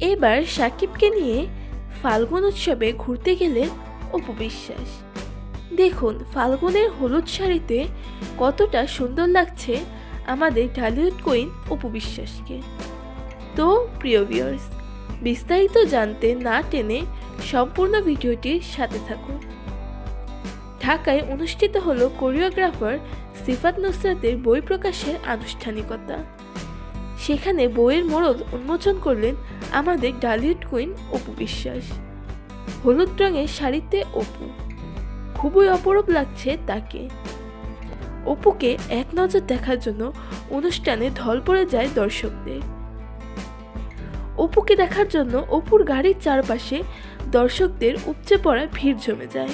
এবার সাকিবকে নিয়ে ফাল্গুন উৎসবে ঘুরতে গেলেন অপু বিশ্বাস দেখুন, ফাল্গুনের হলুদ শাড়িতে কতটা সুন্দর লাগছে আমাদের ঢালিউড কুইন অপু বিশ্বাসকে তো, প্রিয় ভিউয়ার্স বিস্তারিত জানতে না টেনে সম্পূর্ণ ভিডিওটির সাথে থাকুন। ঢাকায় অনুষ্ঠিত হলো কোরিওগ্রাফার সিফাত নুসরাতের বই প্রকাশের আনুষ্ঠানিকতা। সেখানে বইয়ের মোড়ল উন্মোচন করলেন আমাদের ডালিউড কুইন অপু বিশ্বাস। হলুদ রঙের শাড়িতে অপু। খুবই অপরূপ লাগছে তাকে। অপুকে এক নজর দেখার জন্য অনুষ্ঠানে ঢল পড়ে যায় দর্শকদের। অপুকে দেখার জন্য অপুর গাড়ির চারপাশে দর্শকদের উপচে পড়া ভিড় জমে যায়।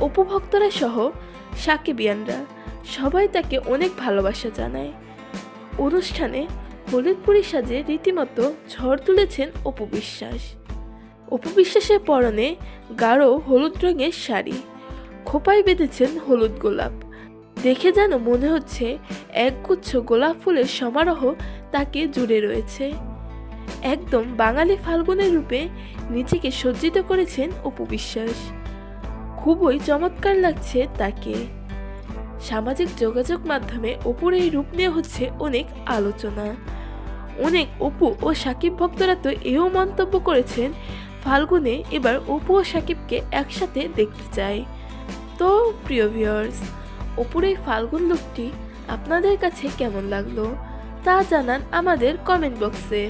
অপু ভক্তরা সহ সাকিবিয়ানরা সবাই তাকে অনেক ভালোবাসা জানায়। অনুষ্ঠানে হলুদপুরি সাজে রীতিমতো ঝড় তুলেছেন অপু বিশ্বাস। অপু বিশ্বাসের পরনে গাঢ় হলুদ রঙের শাড়ি, খোপায় বেঁধেছেন হলুদ গোলাপ। দেখে যেন মনে হচ্ছে একগুচ্ছ গোলাপ ফুলের সমারোহ তাকে জুড়ে রয়েছে। একদম বাঙালি ফাল্গুনের রূপে নিজেকে সজ্জিত করেছেন অপু বিশ্বাস। খুবই চমৎকার লাগছে তাকে। সামাজিক যোগাযোগ মাধ্যমে অপুর এই রূপ নিয়ে হচ্ছে অনেক আলোচনা। অনেক অপু ও সাকিব ভক্তরা তো এও মন্তব্য করেছেন, ফাল্গুনে এবার অপু ও সাকিবকে একসাথে দেখতে চাই। তো, প্রিয় ভিউয়ার্স অপুর এই ফাল্গুন লুকটি আপনাদের কাছে কেমন লাগল তা জানান আমাদের কমেন্ট বক্সে